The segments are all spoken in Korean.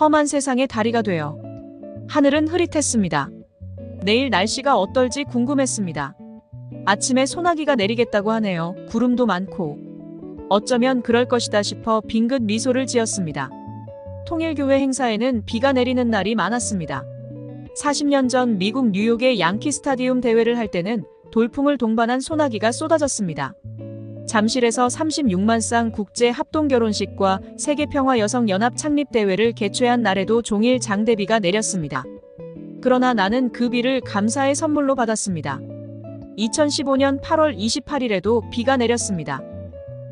험한 세상의 다리가 되어 하늘은 흐릿했습니다. 내일 날씨가 어떨지 궁금했습니다. 아침에 소나기가 내리겠다고 하네요. 구름도 많고. 어쩌면 그럴 것이다 싶어 빙긋 미소를 지었습니다. 통일교회 행사에는 비가 내리는 날이 많았습니다. 40년 전 미국 뉴욕의 양키 스타디움 대회를 할 때는 돌풍을 동반한 소나기가 쏟아졌습니다. 잠실에서 36만 쌍 국제 합동 결혼식과 세계평화 여성연합 창립 대회를 개최한 날에도 종일 장대비가 내렸습니다. 그러나 나는 그 비를 감사의 선물로 받았습니다. 2015년 8월 28일에도 비가 내렸습니다.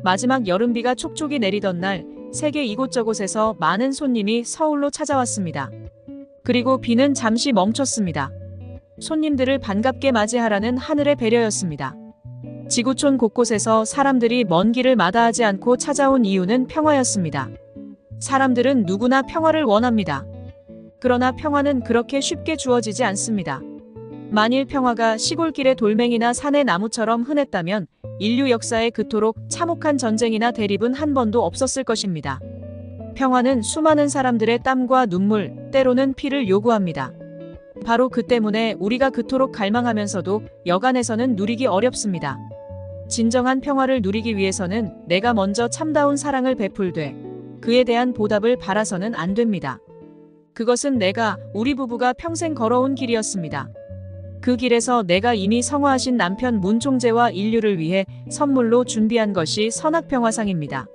마지막 여름비가 촉촉이 내리던 날 세계 이곳저곳에서 많은 손님이 서울로 찾아왔습니다. 그리고 비는 잠시 멈췄습니다. 손님들을 반갑게 맞이하라는 하늘의 배려였습니다. 지구촌 곳곳에서 사람들이 먼 길을 마다하지 않고 찾아온 이유는 평화였습니다. 사람들은 누구나 평화를 원합니다. 그러나 평화는 그렇게 쉽게 주어지지 않습니다. 만일 평화가 시골길의 돌멩이나 산의 나무처럼 흔했다면 인류 역사에 그토록 참혹한 전쟁이나 대립은 한 번도 없었을 것입니다. 평화는 수많은 사람들의 땀과 눈물, 때로는 피를 요구합니다. 바로 그 때문에 우리가 그토록 갈망하면서도 여간에서는 누리기 어렵습니다. 진정한 평화를 누리기 위해서는 내가 먼저 참다운 사랑을 베풀되 그에 대한 보답을 바라서는 안 됩니다. 그것은 내가 우리 부부가 평생 걸어온 길이었습니다. 그 길에서 내가 이미 성화하신 남편 문 총재와 인류를 위해 선물로 준비한 것이 선악평화상입니다.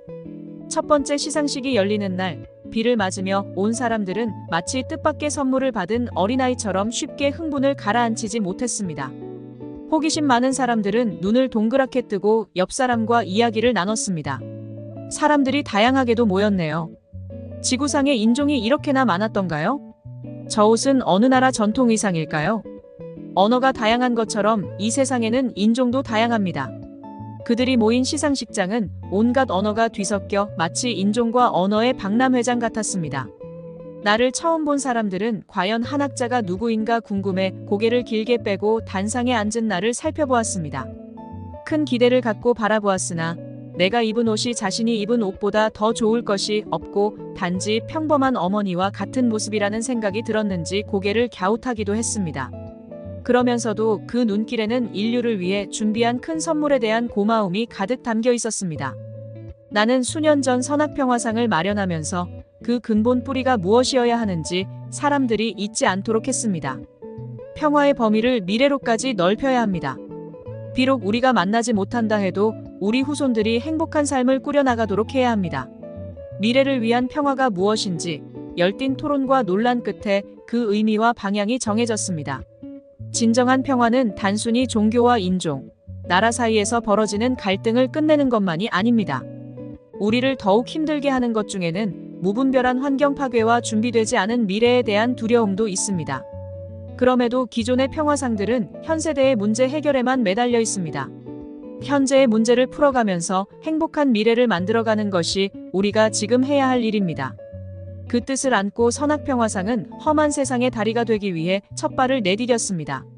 첫 번째 시상식이 열리는 날 비를 맞으며 온 사람들은 마치 뜻밖의 선물을 받은 어린아이처럼 쉽게 흥분을 가라앉히지 못했습니다. 호기심 많은 사람들은 눈을 동그랗게 뜨고 옆 사람과 이야기를 나눴습니다. 사람들이 다양하게도 모였네요. 지구상에 인종이 이렇게나 많았던가요? 저 옷은 어느 나라 전통 의상일까요? 언어가 다양한 것처럼 이 세상에는 인종도 다양합니다. 그들이 모인 시상식장은 온갖 언어가 뒤섞여 마치 인종과 언어의 박람회장 같았습니다. 나를 처음 본 사람들은 과연 한 학자가 누구인가 궁금해 고개를 길게 빼고 단상에 앉은 나를 살펴보았습니다. 큰 기대를 갖고 바라보았으나 내가 입은 옷이 자신이 입은 옷보다 더 좋을 것이 없고 단지 평범한 어머니와 같은 모습이라는 생각이 들었는지 고개를 갸웃하기도 했습니다. 그러면서도 그 눈길에는 인류를 위해 준비한 큰 선물에 대한 고마움이 가득 담겨 있었습니다. 나는 수년 전 선악평화상을 마련하면서 그 근본 뿌리가 무엇이어야 하는지 사람들이 잊지 않도록 했습니다. 평화의 범위를 미래로까지 넓혀야 합니다. 비록 우리가 만나지 못한다 해도 우리 후손들이 행복한 삶을 꾸려나가도록 해야 합니다. 미래를 위한 평화가 무엇인지 열띤 토론과 논란 끝에 그 의미와 방향이 정해졌습니다. 진정한 평화는 단순히 종교와 인종, 나라 사이에서 벌어지는 갈등을 끝내는 것만이 아닙니다. 우리를 더욱 힘들게 하는 것 중에는 무분별한 환경 파괴와 준비되지 않은 미래에 대한 두려움도 있습니다. 그럼에도 기존의 평화상들은 현 세대의 문제 해결에만 매달려 있습니다. 현재의 문제를 풀어가면서 행복한 미래를 만들어가는 것이 우리가 지금 해야 할 일입니다. 그 뜻을 안고 선악평화상은 험한 세상의 다리가 되기 위해 첫 발을 내디뎠습니다.